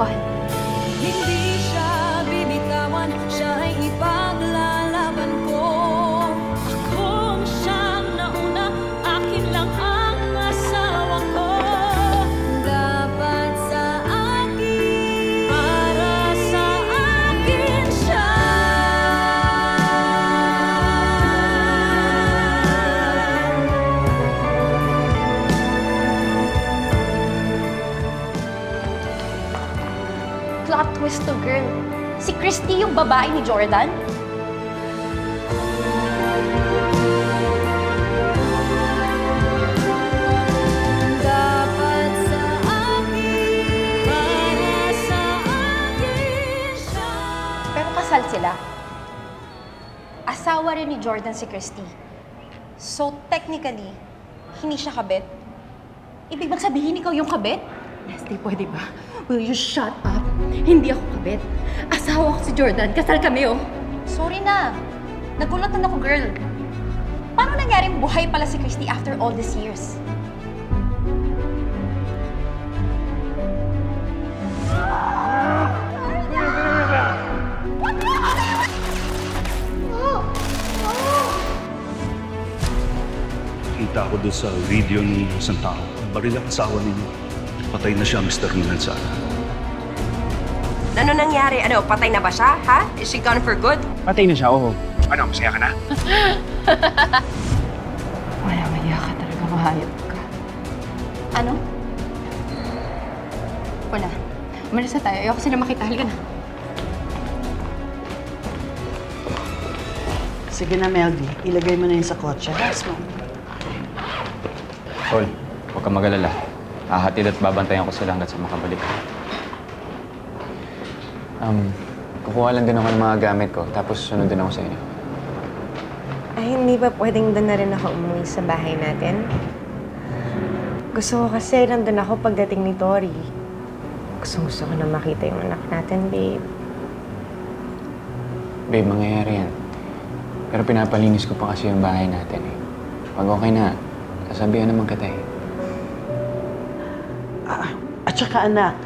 快。To girl. Si Christy yung babae ni Jordan? Dapat sa akin, para sa akin siya. Pero kasal sila. Asawa rin ni Jordan si Christy. So technically, hindi siya kabit. Ibig bang sabihin ikaw yung kabit? Leslie, pwede ba? Will you shut up? Hindi ako kabit. Asawa ko si Jordan. Kasal kami, oh. Sorry na. Nagulatan ako, girl. Paano nangyaring buhay pala si Christy after all these years? Kita ko doon sa video ng isang tao. Baril ang asawa ninyo. Patay na siya, Mr. Minansala. Ano nangyari? Ano, patay na ba siya? Ha? Is she gone for good? Patay na siya, oo. Ano, masaya ka na? Wala maya ka talaga, mahayop ka. Ano? Wala. Umalis na tayo. Ayoko sila makita. Halika na. Sige na, Meldy. Ilagay mo na yun sa kotse. Has mo. Tol, huwag kang mag-alala. Hahatid at babantayan ko sila hanggat sa makabalik. Um, kukuha lang din ako ng mga gamit ko, tapos sunod din ako sa inyo. Ay, hindi ba pwedeng doon na rin ako umuwi sa bahay natin? Gusto ko kasi nandun ako pagdating ni Tori. Gusto gusto ko na makita yung anak natin, babe. Babe, mangyayari yan. Pero pinapalinis ko pa kasi yung bahay natin eh. Pag okay na, sasabihan naman kita eh. Ah, at saka anak,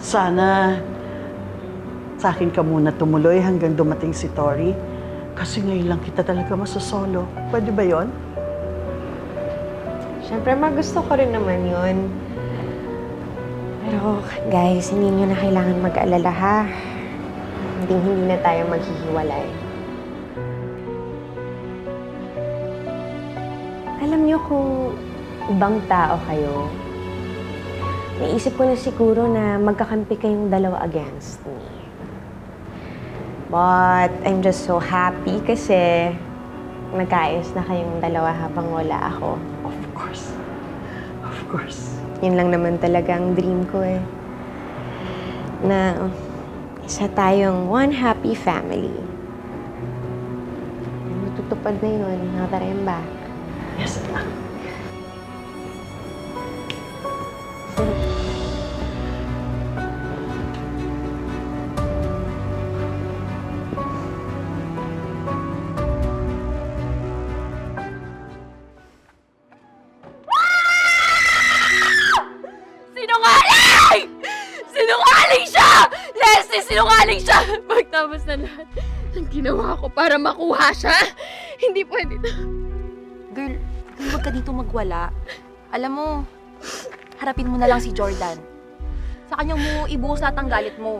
sana sa akin ka muna tumuloy hanggang dumating si Tori. Kasi ngayon lang kita talaga masasolo. Pwede ba yon? Siyempre, magusto ko rin naman yun. Pero, guys, hindi nyo na kailangan mag-alala, ha? Hindi, hindi na tayo maghihiwalay. Alam nyo kung ibang tao kayo, naisip ko na siguro na magkakampi kayong dalawa against me. But, I'm just so happy kasi nagkaayos na kayong dalawa habang wala ako. Of course. Of course. Yun lang naman talaga ang dream ko eh. Na isa tayong one happy family. Matutupad na yun now that Leslie, sinungaling siya! Pagtapos na lahat ng ginawa ko para makuha siya, hindi pwede to. Girl, huwag ka dito magwala. Alam mo, harapin mo na lang si Jordan. Sa kanya mo ibuhos lahat ang galit mo.